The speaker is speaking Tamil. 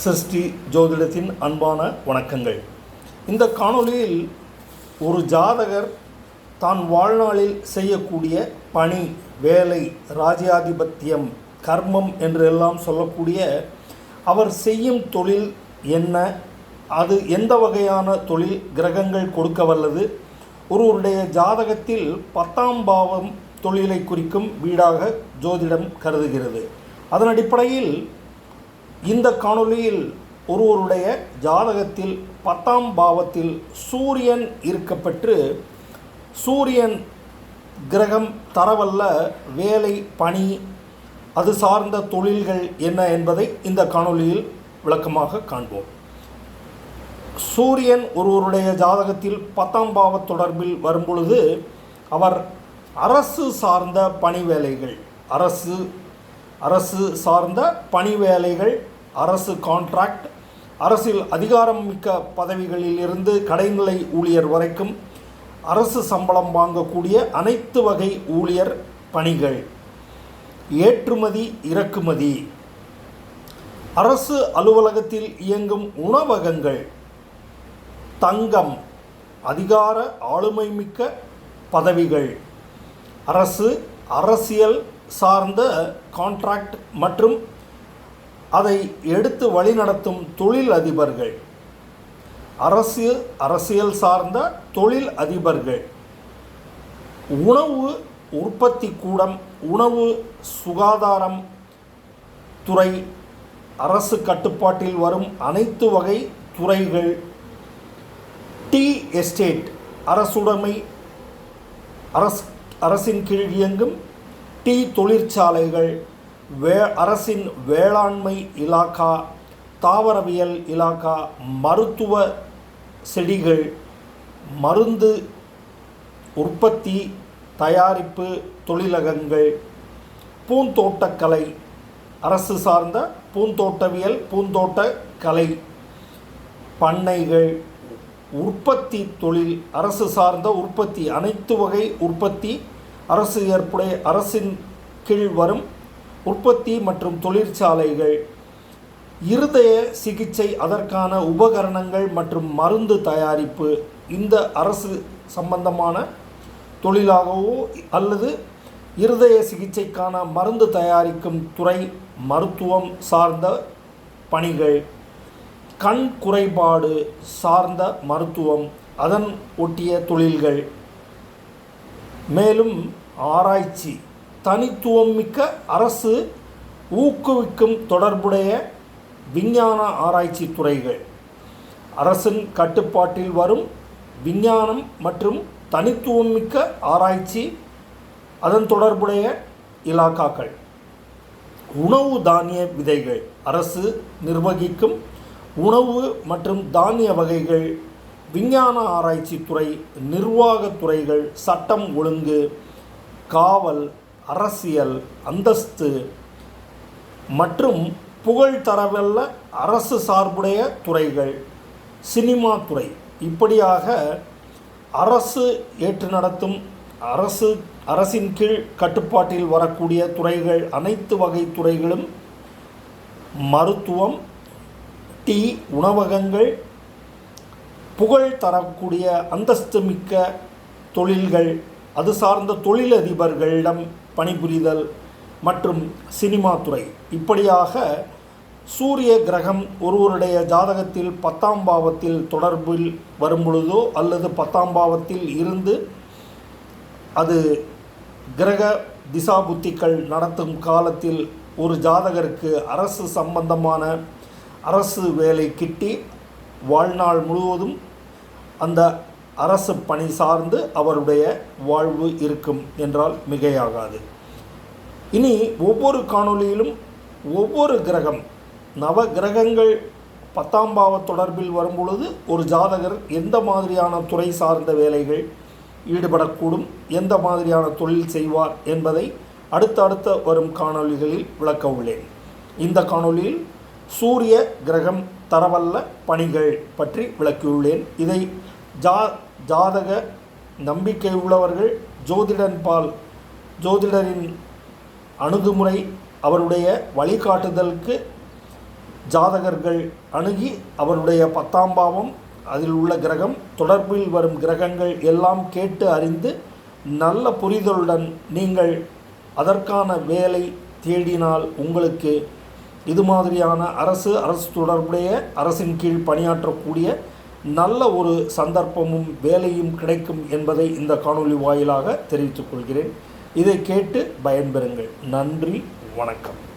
சிருஷ்டி ஜோதிடத்தின் அன்பான வணக்கங்கள். இந்த காணொளியில் ஒரு ஜாதகர் தான் வாழ்நாளில் செய்யக்கூடிய பணி வேலை ராஜ்யாதிபத்தியம் கர்மம் என்றெல்லாம் சொல்லக்கூடிய அவர் செய்யும் தொழில் என்ன? அது எந்த வகையான தொழில் கிரகங்கள் கொடுக்க வல்லது? ஒருவருடைய ஜாதகத்தில் பத்தாம் பாவம் தொழிலை குறிக்கும் வீடாக ஜோதிடம் கருதுகிறது. அதன் அடிப்படையில் இந்த காணொளியில் ஒருவருடைய ஜாதகத்தில் பத்தாம் பாவத்தில் சூரியன் இருக்கப்பெற்று சூரியன் கிரகம் தரவல்ல வேலை பணி அது சார்ந்த தொழில்கள் என்ன என்பதை இந்த காணொளியில் விளக்கமாக காண்போம். சூரியன் ஒருவருடைய ஜாதகத்தில் பத்தாம் பாவ தொடர்பில் வரும்பொழுது அவர் அரசு சார்ந்த பணி வேலைகள் அரசு அரசு சார்ந்த பணி வேலைகள் அரசு கான்ட்ராக்ட் அரசில் அதிகாரம் மிக்க பதவிகளில் இருந்து கடைநிலை ஊழியர் வரைக்கும் அரசு சம்பளம் வாங்கக்கூடிய அனைத்து வகை ஊழியர் பணிகள். ஏற்றுமதி இறக்குமதி. அரசு அலுவலகத்தில் இயங்கும் உணவகங்கள். தங்கம் அதிகார ஆளுமை மிக்க பதவிகள். அரசு அரசியல் சார்ந்த கான்ட்ராக்ட் மற்றும் அதை எடுத்து வழிநடத்தும் தொழில் அதிபர்கள். அரசு அரசியல் சார்ந்த தொழில் அதிபர்கள். உணவு உற்பத்தி கூடம் உணவு சுகாதாரம் துறை அரசு கட்டுப்பாட்டில் வரும் அனைத்து வகை துறைகள். டீ எஸ்டேட் அரசுடைமை அரசு அரசின் கீழ் இயங்கும் டீ தொழிற்சாலைகள். வே அரசின் வேளாண்மை இலாக்கா தாவரவியல் இலாக்கா மருத்துவ செடிகள் மருந்து உற்பத்தி தயாரிப்பு தொழிலகங்கள் பூந்தோட்டக்கலை அரசு சார்ந்த பூந்தோட்டவியல் பூந்தோட்ட கலை பண்ணைகள் உற்பத்தி தொழில் அரசு சார்ந்த உற்பத்தி அனைத்து வகை உற்பத்தி அரசு ஏற்புடைய அரசின் கீழ் வரும் உற்பத்தி மற்றும் தொழிற்சாலைகள் இருதய சிகிச்சை அதற்கான உபகரணங்கள் மற்றும் மருந்து தயாரிப்பு இந்த அரசு சம்பந்தமான தொழிலாகவோ அல்லது இருதய சிகிச்சைக்கான மருந்து தயாரிக்கும் துறை மருத்துவம் சார்ந்த பணிகள் கண் குறைபாடு சார்ந்த மருத்துவம் அதன் ஒட்டிய தொழில்கள். மேலும் ஆராய்ச்சி. தனித்துவம் மிக்க அரசு ஊக்குவிக்கும் தொடர்புடைய விஞ்ஞான ஆராய்ச்சி துறைகள். அரசின் கட்டுப்பாட்டில் வரும் விஞ்ஞானம் மற்றும் தனித்துவம் மிக்க ஆராய்ச்சி அதன் தொடர்புடைய இலாக்காக்கள். உணவு தானிய விதைகள். அரசு நிர்வகிக்கும் உணவு மற்றும் தானிய வகைகள் விஞ்ஞான ஆராய்ச்சி துறை நிர்வாகத் துறைகள் சட்டம் ஒழுங்கு காவல் அரசியல் அந்தஸ்து மற்றும் புகழ் தரவல்ல அரசு சார்புடைய துறைகள் சினிமா துறை. இப்படியாக அரசு ஏற்று நடத்தும் அரசு அரசின் கீழ் கட்டுப்பாட்டில் வரக்கூடிய துறைகள் அனைத்து வகை துறைகளும் மருத்துவம் டீ உணவகங்கள் புகழ் தரக்கூடிய அந்தஸ்து மிக்க தொழில்கள் அது சார்ந்த தொழிலதிபர்களிடம் பணிபுரிதல் மற்றும் சினிமா துறை. இப்படியாக சூரிய கிரகம் ஒருவருடைய ஜாதகத்தில் பத்தாம் பாவத்தில் தொடர்பில் வரும்பொழுதோ அல்லது பத்தாம் பாவத்தில் இருந்து அது கிரக திசா புத்திகள் நடத்தும் காலத்தில் ஒரு ஜாதகருக்கு அரசு சம்பந்தமான அரசு வேலை கிட்டி வாழ்நாள் முழுவதும் அந்த அரசு பணி சார்ந்து அவருடைய வாழ்வு இருக்கும் என்றால் மிகையாகாது. இனி ஒவ்வொரு காணொளியிலும் ஒவ்வொரு கிரகம் நவ கிரகங்கள் பத்தாம் பாவ தொடர்பில் வரும்பொழுது ஒரு ஜாதகர் எந்த மாதிரியான துறை சார்ந்த வேலைகள் ஈடுபடக்கூடும் எந்த மாதிரியான தொழில் செய்வார் என்பதை அடுத்தடுத்த வரும் காணொளிகளில் விளக்க உள்ளேன். இந்த காணொளியில் சூரிய கிரகம் தரவல்ல பணிகள் பற்றி விளக்கியுள்ளேன். இதை ஜா ஜாதக நம்பிக்கை உள்ளவர்கள் ஜோதிடன் பால் ஜோதிடரின் அணுகுமுறை அவருடைய வழிகாட்டுதலுக்கு ஜாதகர்கள் அணுகி அவருடைய பத்தாம் பாவம் அதில் உள்ள கிரகம் தொடர்பில் வரும் கிரகங்கள் எல்லாம் கேட்டு அறிந்து நல்ல புரிதலுடன் நீங்கள் அதற்கான வேலை தேடினால் உங்களுக்கு இது மாதிரியான அரசு அரசு தொடர்புடைய அரசின் கீழ் பணியாற்றக்கூடிய நல்ல ஒரு சந்தர்ப்பமும் வேலையும் கிடைக்கும் என்பதை இந்த காணொளி வாயிலாக தெரிவித்துக் கொள்கிறேன். இதை கேட்டு பயன்பெறுங்கள். நன்றி வணக்கம்.